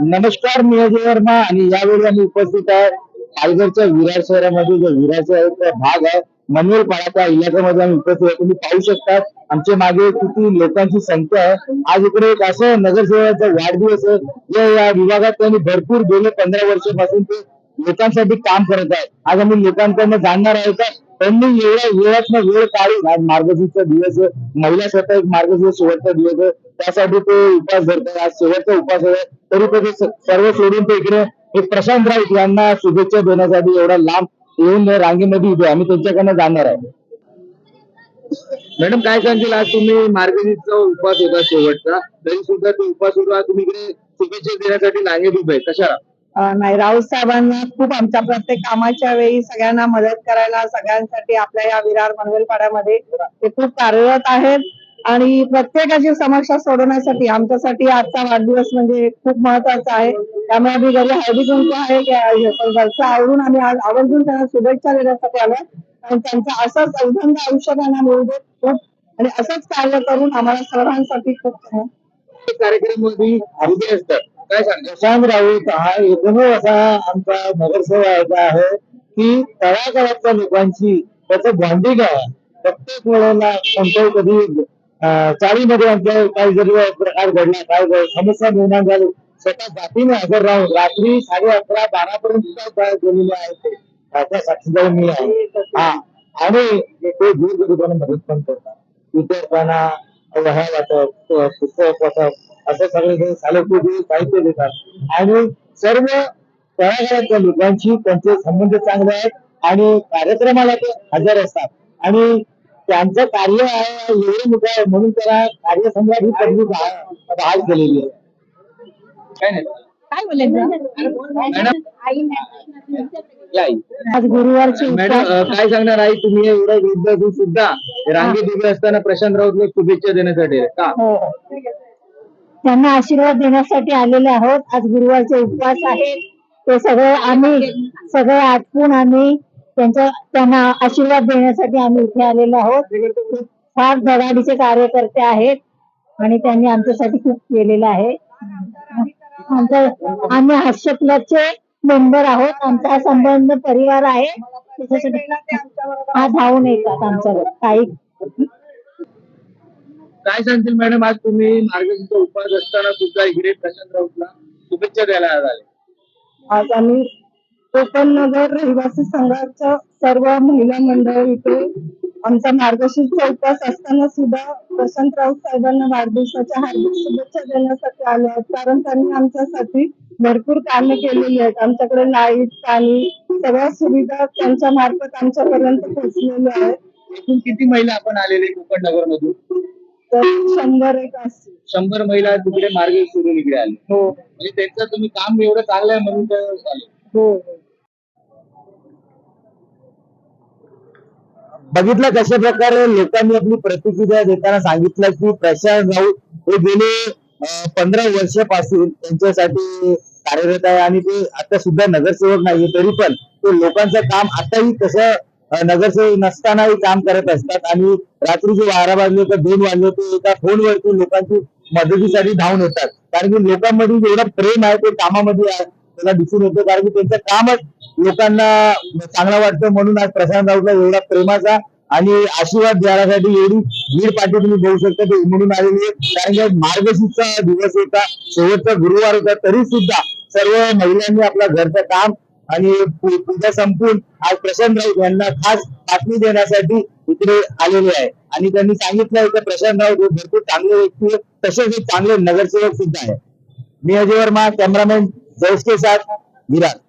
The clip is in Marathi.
नमस्कार मी अजय वर्मा आणि यावेळी आम्ही उपस्थित आहे पालघरच्या विरार शहरामध्ये. जो विरारचा एक भाग आहे मनोर पाडाच्या इलाक्यामध्ये आम्ही उपस्थित आहे. तुम्ही पाहू शकता आमच्या मागे किती लोकांची संख्या आहे. आज इकडे एक असं नगरसेवकाचा वाढदिवस आहे. जे या विभागात त्यांनी भरपूर गेले पंधरा वर्षापासून ते लोकांसाठी काम करत आहे. आज आम्ही लोकांकडनं जाणणार आहे का? त्यांनी एवढ्या वेळात वेळ काढून आज मार्गशीर्षचा दिवस महिला स्वतः एक मार्गशीर्ष शेवटचा दिवस आहे. त्यासाठी ते उपास धरतात आज शेवटचा उपास आहे. तरी पण सर्व सोडून ते इकडे हे प्रशांत राऊत यांना शुभेच्छा देण्यासाठी एवढा लांब येऊन रांगेमध्ये उभे आम्ही त्यांच्याकडनं जाणार आहे मॅडम काय सांगतील आज तुम्ही मार्गशीर्षचा उपास होता शेवटचा. तरी सुद्धा तो उपास होता. तुम्ही इकडे शुभेच्छा देण्यासाठी रांगेत उभे आहे. नाही राऊत साहेबांना खूप आमच्या प्रत्येक कामाच्या वेळी सगळ्यांना मदत करायला सगळ्यांसाठी आपल्या या विरार मनवेलपाड्यामध्ये ते खूप कार्यरत आहेत. आणि प्रत्येकाची समस्या सोडवण्यासाठी आमच्यासाठी आजचा वाढदिवस म्हणजे खूप महत्त्वाचा आहे. त्यामुळे आम्ही घरी हळदी कुंकू आहे घरचं आवडून आम्ही आज आवर्जून त्यांना शुभेच्छा देण्यासाठी आलो आणि त्यांचं असंच अवधंद आयुष्य त्यांना मिळू देत खूप आणि असंच कार्य करून आम्हाला सर्वांसाठी खूप कार्यक्रममध्ये उभे असतात. काय सांगा प्रशांत राऊत हा एकमेव असा आमचा नगरसेवक आहे की तळागाळातल्या लोकांची त्याचं बॉन्डिंग आहे. प्रत्येक वेळेला कोणत्याही कधी चाळीमध्ये आमच्या काही जरी प्रकार घडला काय समस्या निर्माण झाली स्वतः जातीने हजर राहून रात्री साडे अकरा बारा पर्यंत गेलेले आहेत ते. त्याच्या साक्षीदार मी आहे. हा. आणि ते दूरगरीबांना मदत पण करतात. विद्यार्थ्यांना वह्या वाटप पुस्तक वाटप असं सगळे जे साहित्य देतात. आणि सर्व तळागाळातल्या लोकांशी त्यांचे संबंध चांगले आहेत आणि कार्यक्रमाला ते हजर असतात. आणि त्यांचं कार्य आहे एवढं मोठं आहे म्हणून त्याला कार्यसम्राट ही पदवी बहा- बहाल केलेली आहे. काय नाही. काय बोलायचं मॅडम या आई. आज गुरुवारची मॅडम अ, काय सांगणार आई? तुम्ही एवढं वृद्ध असून सुद्धा रांगेत उभे असताना प्रशांत राऊतला शुभेच्छा देण्यासाठी का? हो. त्यांना आशीर्वाद देण्यासाठी आलेले आहोत. आज गुरुवारचे उपवास आहेत. ते सगळे आम्ही सगळे आटपून आम्ही त्यांच्या त्यांना आशीर्वाद देण्यासाठी आम्ही इथे आलेलो आहोत. फार धडाडीचे कार्यकर्ते आहेत आणि त्यांनी आमच्यासाठी खूप केलेलं आहे. आमच्या आम्ही हास्य क्लबचे मेंबर आहोत. आमचा हा संबंध परिवार आहे. त्याच्यासाठी हा धावून येतात आमच्याकडे काही काय सांगतील मॅडम? आज तुम्ही मार्गशीर्ष उपवास असताना सुद्धा इकडे प्रशांत राऊतला शुभेच्छा द्यायला आले आज आम्ही कोकण नगर रहिवासी संघाच्या सर्व महिला मंडळ इथे आमचा मार्गशीर्ष उपवास असताना सुद्धा प्रशांत राऊत साहेबांना वाढदिवसाच्या हार्दिक शुभेच्छा देण्यासाठी आले आहेत. कारण त्यांनी आमच्यासाठी भरपूर कामे केलेली आहेत. आमच्याकडे लाइट पाणी सगळ्या सुविधा त्यांच्या मार्फत आमच्यापर्यंत पोहोचलेल्या आहेत. एकूण किती महिला आपण आलेले कोकण नगर मधून तर शंभर एक असतील शंभर महिला तिकडे मार्ग सोडून इकडे आले. हो. म्हणजे त्यांचं तुम्ही काम एवढं चांगलं आहे म्हणून आले हो. बघितलं कशा प्रकारे लोकांनी आपली प्रतिक्रिया देताना सांगितलं की प्रशांत राऊत हे गेले पंधरा वर्षापासून त्यांच्यासाठी कार्यरत आहे आणि ते आता सुद्धा नगरसेवक नाहीये तरी पण ते लोकांचं काम आताही कसं नगरसेवक नसतानाही काम करत असतात आणि रात्रीचे बारा वाजले तर दोन वाजले ते एका फोनवरती लोकांची मदतीसाठी धावून येतात. कारण की लोकांमध्ये जेवढं प्रेम आहे ते कामामध्ये आहे. त्याला दिसून होतो कारण की त्यांचं कामच लोकांना चांगलं वाटतं म्हणून आज प्रशांत राऊतला एवढा प्रेमाचा आणि आशीर्वाद देण्यासाठी एवढी भीड पाठी तुम्ही बघू शकता. ते उमडून आलेली आहे कारण की मार्गशीर्षचा दिवस होता शेवटचा गुरुवार होता तरी सुद्धा सर्व महिलांनी आपल्या घरचं काम आणि पूजा संपून आज प्रशांत राऊत यांना खास बातमी देण्यासाठी इकडे आलेले आहे. आणि त्यांनी सांगितलं आहे की प्रशांत राऊत हे भरपूर चांगले व्यक्ती आहे, तसेच एक चांगले नगरसेवक सुद्धा आहे मी अजय वर्मा कॅमेरामॅन जयेश के साथ विरार